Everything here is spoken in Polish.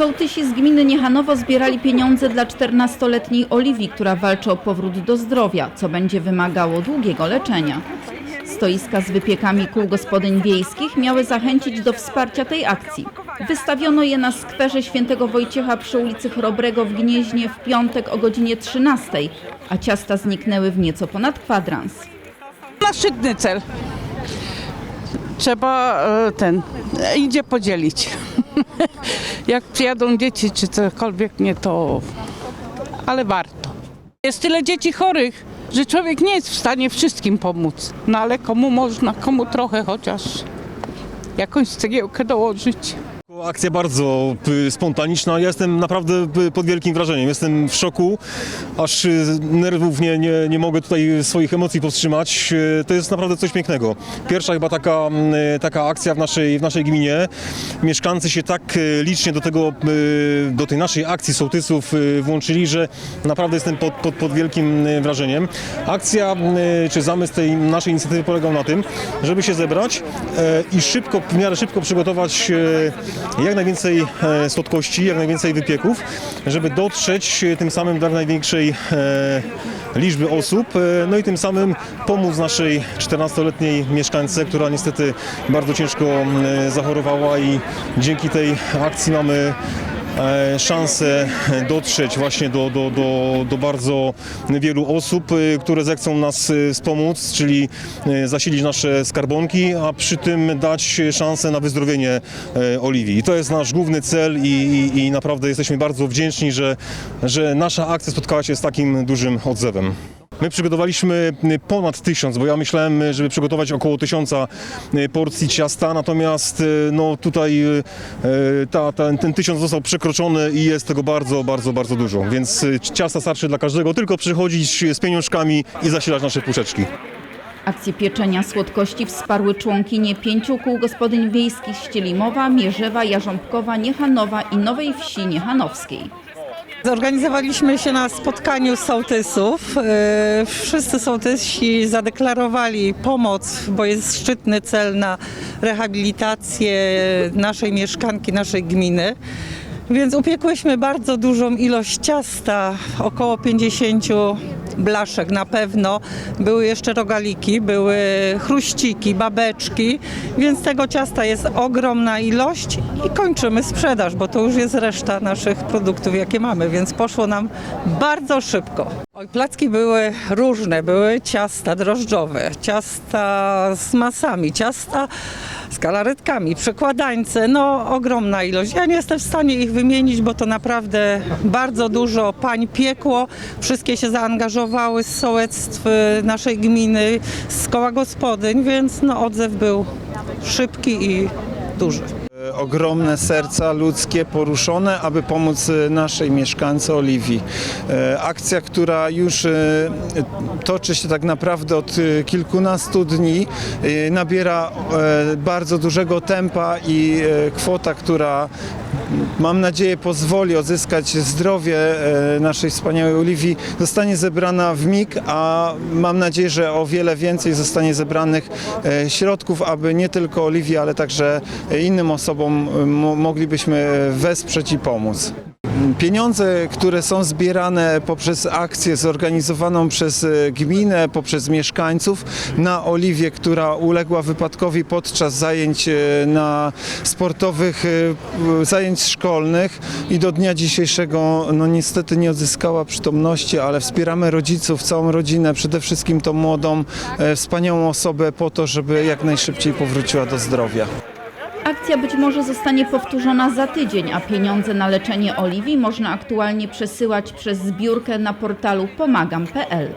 Sołtysi z gminy Niechanowo zbierali pieniądze dla 14-letniej Oliwii, która walczy o powrót do zdrowia, co będzie wymagało długiego leczenia. Stoiska z wypiekami kół gospodyń wiejskich miały zachęcić do wsparcia tej akcji. Wystawiono je na skwerze świętego Wojciecha przy ulicy Chrobrego w Gnieźnie w piątek o godzinie 13, a ciasta zniknęły w nieco ponad kwadrans. na szczytny cel. Trzeba e, ten, e, idzie podzielić. Jak przyjadą dzieci czy cokolwiek nie, to ale warto. Jest tyle dzieci chorych, że człowiek nie jest w stanie wszystkim pomóc. No ale komu można, komu trochę chociaż jakąś cegiełkę dołożyć. Akcja bardzo y, spontaniczna. Ja jestem naprawdę y, pod wielkim wrażeniem. Jestem w szoku, aż y, nerwów nie, nie, nie mogę tutaj swoich emocji powstrzymać. To jest naprawdę coś pięknego. Pierwsza chyba taka, mm, taka akcja w naszej, w naszej gminie. Mieszkańcy się tak licznie do, tego, do tej naszej akcji sołtysów włączyli, że naprawdę jestem pod, pod, pod wielkim wrażeniem. Akcja czy zamysł tej naszej inicjatywy polegał na tym, żeby się zebrać i szybko, w miarę szybko przygotować jak najwięcej e, słodkości, jak najwięcej wypieków, żeby dotrzeć e, tym samym do największej e, liczby osób, no i tym samym pomóc naszej 14-letniej mieszkańce, która niestety bardzo ciężko zachorowała i dzięki tej akcji mamy szansę dotrzeć właśnie do, do, do, do bardzo wielu osób, e, które zechcą nas e, wspomóc, czyli e, zasilić nasze skarbonki, a przy tym dać szansę na wyzdrowienie e, Oliwii. I to jest nasz główny cel i, i, i naprawdę jesteśmy bardzo wdzięczni, że, że nasza akcja spotkała się z takim dużym odzewem. My przygotowaliśmy ponad tysiąc, bo ja myślałem, żeby przygotować około tysiąca e, porcji ciasta, natomiast no tutaj ta, ten, ten tysiąc został przekroczony i jest tego bardzo, bardzo, bardzo dużo. Więc ciasta starczy dla każdego, tylko przychodzić z pieniążkami i zasilać nasze puszeczki. Akcję pieczenia słodkości wsparły członkinie pięciu kół gospodyń wiejskich Ścielimowa, Mierzewa, Jarząbkowa, Niechanowa i Nowej Wsi Niechanowskiej. Zorganizowaliśmy się na spotkaniu sołtysów. E, Wszyscy sołtysi zadeklarowali pomoc, bo jest szczytny cel na rehabilitację naszej mieszkanki, naszej gminy. Więc upiekłyśmy bardzo dużą ilość ciasta, około 50 blaszek na pewno. Były jeszcze rogaliki, były chruściki, babeczki, więc tego ciasta jest ogromna ilość i kończymy sprzedaż, bo to już jest reszta naszych produktów, jakie mamy, więc poszło nam bardzo szybko. Oj, placki były różne, były ciasta drożdżowe, ciasta z masami, ciasta z galaretkami, przekładańce, no ogromna ilość. Ja nie jestem w stanie ich wymienić, bo to naprawdę bardzo dużo pań piekło. Wszystkie się zaangażowały z sołectw y, naszej gminy, z koła gospodyń, więc no odzew był szybki i duży. Ogromne serca ludzkie poruszone, aby pomóc e, naszej mieszkance Oliwii. E, Akcja, która już e, toczy się tak naprawdę od kilkunastu dni, nabiera bardzo dużego tempa i kwota, która mam nadzieję pozwoli odzyskać zdrowie e, naszej wspaniałej Oliwii, zostanie zebrana w mig, a mam nadzieję, że o wiele więcej zostanie zebranych e, środków, aby nie tylko Oliwii, ale także innym osobom e, mo- moglibyśmy wesprzeć i pomóc. Pieniądze, które są zbierane poprzez akcję zorganizowaną przez e, gminę, poprzez mieszkańców na Oliwię, która uległa wypadkowi podczas zajęć e, na sportowych e, zajęć szkolnych i do dnia dzisiejszego no niestety nie odzyskała przytomności, ale wspieramy rodziców, całą rodzinę, przede wszystkim tą młodą, wspaniałą osobę po to, żeby jak najszybciej powróciła do zdrowia. Akcja być może zostanie powtórzona za tydzień, a pieniądze na leczenie Oliwii można aktualnie przesyłać przez zbiórkę na portalu pomagam.pl.